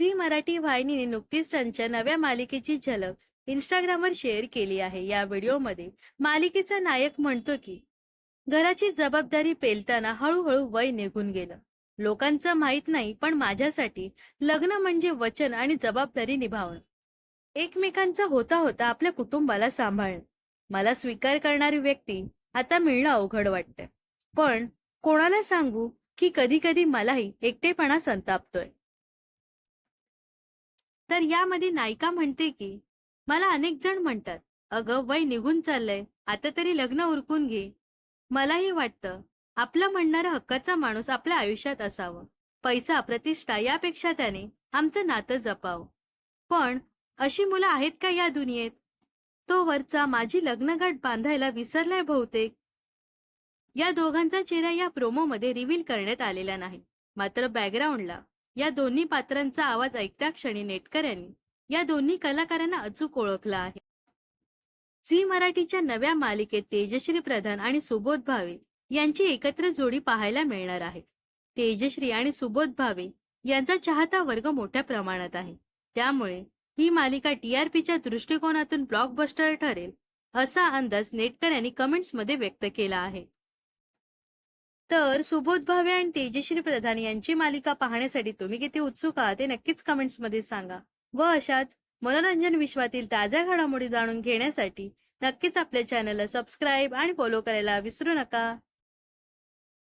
Zee Marathi वाहिनीने नुकतीच त्यांच्या नव्या मालिकेची झलक इंस्टाग्रामवर शेअर केली आहे. या व्हिडिओमध्ये मालिकेचा नायक म्हणतो की घराची जबाबदारी पेलताना हळूहळू वय निघून गेलं. लोकांचं माहीत नाही पण माझ्यासाठी लग्न म्हणजे वचन आणि जबाबदारी निभावणं. एकमेकांचा होता होता आपल्या कुटुंबाला सांभाळणं. मला स्वीकार करणारी व्यक्ती आता मिळणं अवघड वाटतंय. पण कोणाला सांगू की कधी कधी मलाही एकटेपणा संतापतोय. तर यामध्ये नायिका म्हणते की मला अनेक जण म्हणतात अगं वय निघून चाललंय आता तरी लग्न उरकून घे. मलाही वाटतं आपला म्हणणारा हक्काचा माणूस आपल्या आयुष्यात असावं. पैसा प्रतिष्ठा यापेक्षा त्याने आमचं नातं जपावं. पण अशी मुलं आहेत का या दुनियेत? तो वरचा माझी लग्नगाठ बांधायला विसरलाय बहुतेक. या दोघांचा चेहरा या प्रोमोमध्ये रिव्हील करण्यात आलेला नाही मात्र बॅकग्राऊंडला या दोन्ही पात्रांचा आवाज ऐकत्या क्षणी नेटकर यांनी या दोन्ही कलाकारांना अचूक ओळखला आहे. झी मराठीच्या नव्या मालिकेत तेजश्री प्रधान आणि सुबोध भावे यांची एकत्र जोडी पाहायला मिळणार आहे. तेजश्री आणि सुबोध भावे यांचा चाहता वर्ग मोठ्या प्रमाणात आहे. त्यामुळे ही मालिका टीआरपीच्या दृष्टिकोनातून ब्लॉकबस्टर ठरेल असा अंदाज नेटकर यांनी कमेंट्समध्ये व्यक्त केला आहे. तर सुबोध भावे आणि तेजश्री प्रधान यांची मालिका पाहण्यासाठी तुम्ही किती उत्सुक आहात ते नक्कीच कमेंट्समध्ये सांगा. व अशाच मनोरंजन विश्वातील ताज्या घडामोडी जाणून घेण्यासाठी नक्कीच आपल्या चॅनलला सबस्क्राईब आणि फॉलो करायला विसरू नका.